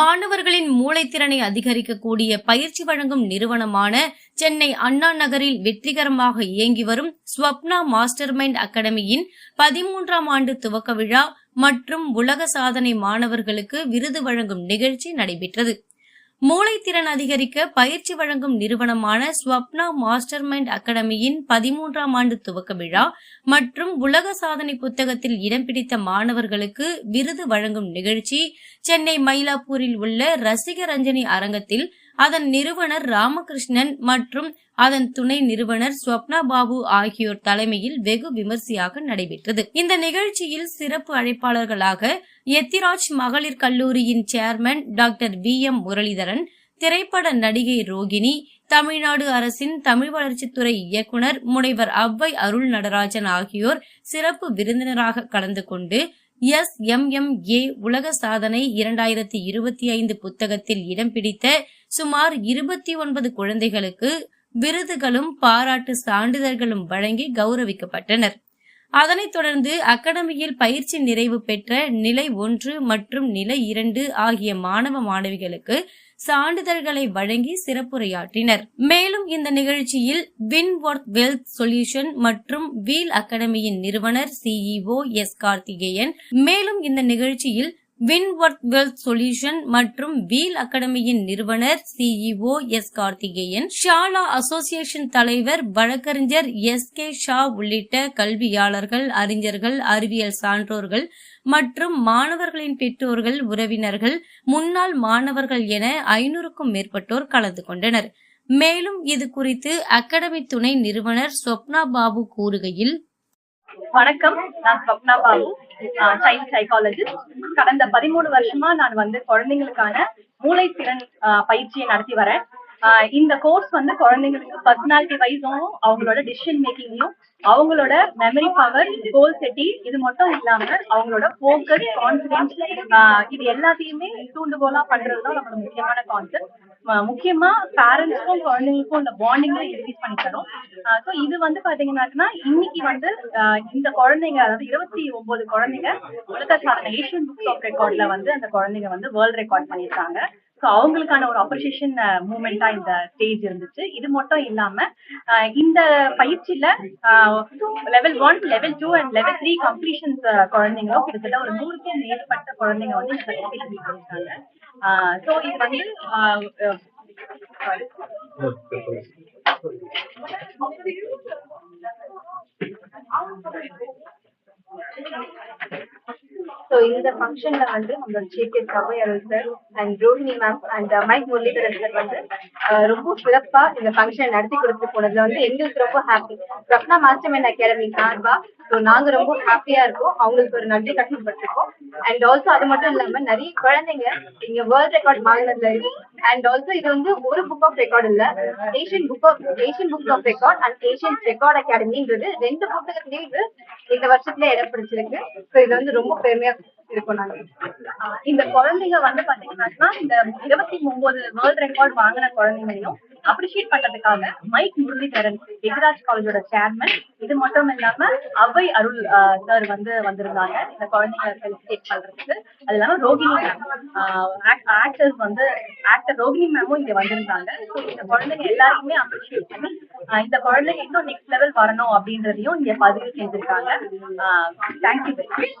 மாணவர்களின் மூளைத்திறனை அதிகரிக்கக்கூடிய பயிற்சி வழங்கும் நிறுவனமான சென்னை அண்ணா நகரில் வெற்றிகரமாக இயங்கி வரும் ஸ்வப்னா மாஸ்டர் மைண்ட் அகாடமியின் பதிமூன்றாம் ஆண்டு துவக்க விழா மற்றும் உலக சாதனை மாணவர்களுக்கு விருது வழங்கும் நிகழ்ச்சி நடைபெற்றது. மூளைத்திறன் அதிகரிக்க பயிற்சி வழங்கும் நிறுவனமான ஸ்வப்னா மாஸ்டர் மைண்ட் அகாடமியின் பதிமூன்றாம் ஆண்டு துவக்க விழா மற்றும் உலக சாதனை புத்தகத்தில் இடம் பிடித்த மாணவர்களுக்கு விருது வழங்கும் நிகழ்ச்சி சென்னை மயிலாப்பூரில் உள்ள ரசிக ரஞ்சனி அரங்கத்தில் அதன் நிறுவனர் ராமகிருஷ்ணன் மற்றும் அதன் துணை நிறுவனர் ஸ்வப்னா பாபு ஆகியோர் தலைமையில் வெகு விமர்சையாக நடைபெற்றது. இந்த நிகழ்ச்சியில் சிறப்பு அழைப்பாளர்களாக எத்திராஜ் மகளிர் கல்லூரியின் chairman doctor V M Muralidharan திரைப்பட நடிகை ரோகிணி தமிழ்நாடு அரசின் தமிழ் வளர்ச்சித்துறை இயக்குனர் முனைவர் அவ்வை அருள் நடராஜன் ஆகியோர் சிறப்பு விருந்தினராக கலந்து கொண்டு எஸ் எம் எம் ஏ உலக சாதனை இரண்டாயிரத்தி இருபத்தி ஐந்து புத்தகத்தில் இடம் பிடித்த சுமார் இருபத்தி ஒன்பது குழந்தைகளுக்கு விருதுகளும் பாராட்டு சான்றிதழ்களும் வழங்கி கௌரவிக்கப்பட்டனர். அதனைத் தொடர்ந்து அகாடமியில் பயிற்சி நிறைவு பெற்ற நிலை ஒன்று மற்றும் நிலை இரண்டு ஆகிய மாணவ மாணவிகளுக்கு சான்றிதழ்களை வழங்கி சிறப்புரையாற்றினர். மேலும் இந்த நிகழ்ச்சியில் வின்வொர்த் வெல்த் சொல்யூஷன் மற்றும் வீல் அகாடமியின் நிறுவனர் சிஇஓ எஸ் கார்த்திகேயன் மேலும் இந்த நிகழ்ச்சியில் வின்வொர்த் வெல்த் சொல்யூஷன் மற்றும் வீல் அகாடமியின் நிறுவனர் CEO S Karthikeyan Shala association தலைவர் வழக்கறிஞர் எஸ் கே ஷா உள்ளிட்ட கல்வியாளர்கள் அறிஞர்கள் அறிவியல் சான்றோர்கள் மற்றும் மாணவர்களின் பெற்றோர்கள் உறவினர்கள் முன்னாள் மாணவர்கள் என ஐநூறுக்கும் மேற்பட்டோர் கலந்து கொண்டனர். மேலும் இது குறித்து அகாடமி துணை நிறுவனர் சொப்னா பாபு கூறுகையில் வணக்கம். நான் ஸ்வப்னா பாபு சைல்ட் சைக்காலஜிஸ்ட் கடந்த பதிமூணு வருஷமா நான் வந்து குழந்தைங்களுக்கான மூளைத்திறன் திறன் பயிற்சியை நடத்தி வரேன். இந்த கோர்ஸ் வந்து குழந்தைங்களுக்கு பர்சனாலிட்டி வைஸும் அவங்களோட டிசிஷன் மேக்கிங்லையும் அவங்களோட மெமரி பவர் கோல் செட்டிங் இது மட்டும் இல்லாம அவங்களோட போக்கஸ் கான்பிடன்ஸ் இது எல்லாத்தையுமே தூண்டுகோலா பண்றதுதான் நம்மளோட முக்கியமான கான்செப்ட் முக்கியமா பேரண்ட்ஸ்க்கும் குழந்தைங்களுக்கும் இந்த பாண்டிங்ல இன்க்ரீஸ் பண்ணி தரும் ஸோ இது வந்து பாத்தீங்கன்னாக்கா இன்னைக்கு வந்து ஆஹ் இந்த குழந்தைங்க அதாவது இருபத்தி ஒன்பது குழந்தைங்க உலக சாதனை ஏஷியன் புக்ஸ் ஆஃப் ரெக்கார்ட்ல வந்து அந்த குழந்தைங்க வந்து வேர்ல்ட் ரெக்கார்ட் பண்ணியிருக்காங்க. ஸோ அவங்களுக்கான ஒரு அப்ரிசியேஷன் மூமெண்டா இந்த ஸ்டேஜ் இருந்துச்சு. இது மட்டும் இல்லாம இந்த பயிற்சியில level one level two and level three completions குழந்தைங்களும் கிட்டத்தட்ட ஒரு நூறுக்கும் மேற்பட்ட குழந்தைங்க வந்து இந்த சர்டிஃபிகேட் பண்ணியிருக்காங்க ஸோ இது வந்து இந்த ஃபங்க்ஷன்ல வந்து நம்மளோட chief guest sir and Rohini ma'am and mike Muralidharan sir வந்து uh, ரொம்ப சிறப்பா இந்த ஃபங்க்ஷன் நடத்தி கொடுத்து போனதுல வந்து எங்களுக்கு ரொம்ப happy Ratna master mind academy சார்பா ஸோ நாங்க ரொம்ப ஹாப்பியா இருக்கோம். அவங்களுக்கு ஒரு நன்றி கட்டணப்பட்டிருக்கோம் அண்ட் ஆல்சோ அது மட்டும் இல்லாம நிறைய குழந்தைங்க இங்க வேர்ல்ட் ரெக்கார்ட் வாங்கினதுல இருந்து அண்ட் ஆல்சோ இது வந்து ஒரு புக் ஆஃப் ரெக்கார்ட் இல்ல. Asian book of Asian book of record and Asian record அகாடமின்றது ரெண்டு புத்தகத்திலேயே இது இந்த வருஷத்துல இடம் பிடிச்சிருக்கு. ஸோ இது வந்து ரொம்ப பெருமையா இருக்கும் நாங்க. இந்த குழந்தைங்க வந்து பாத்தீங்கன்னா இந்த இருபத்தி ஒன்பது வேர்ல்ட் ரெக்கார்ட் வாங்கின குழந்தைங்களையும் அப்ரிஷியேட் பண்றதுக்காக மைக் முரளிதரன் எதிராஜ் காலேஜோட சேர்மன் இது மட்டும் இல்லாம அவை அருள் சார் வந்து வந்திருந்தாங்க. இந்த குழந்தைங்க ஃபெலிசிட்டேட் பண்றதுக்கு. அது இல்லாம ரோகிணி மேம் ஆக்டர்ஸ் வந்து ஆக்டர் ரோகிணி மேமும் இங்க வந்திருந்தாங்க. ஸோ இந்த குழந்தைங்க எல்லாருக்குமே அப்ரிஷியேட் பண்ணி இந்த குழந்தைங்க இன்னும் நெக்ஸ்ட் லெவல் வரணும் அப்படின்றதையும் இங்க பதிவு செஞ்சிருக்காங்க. Thank you very much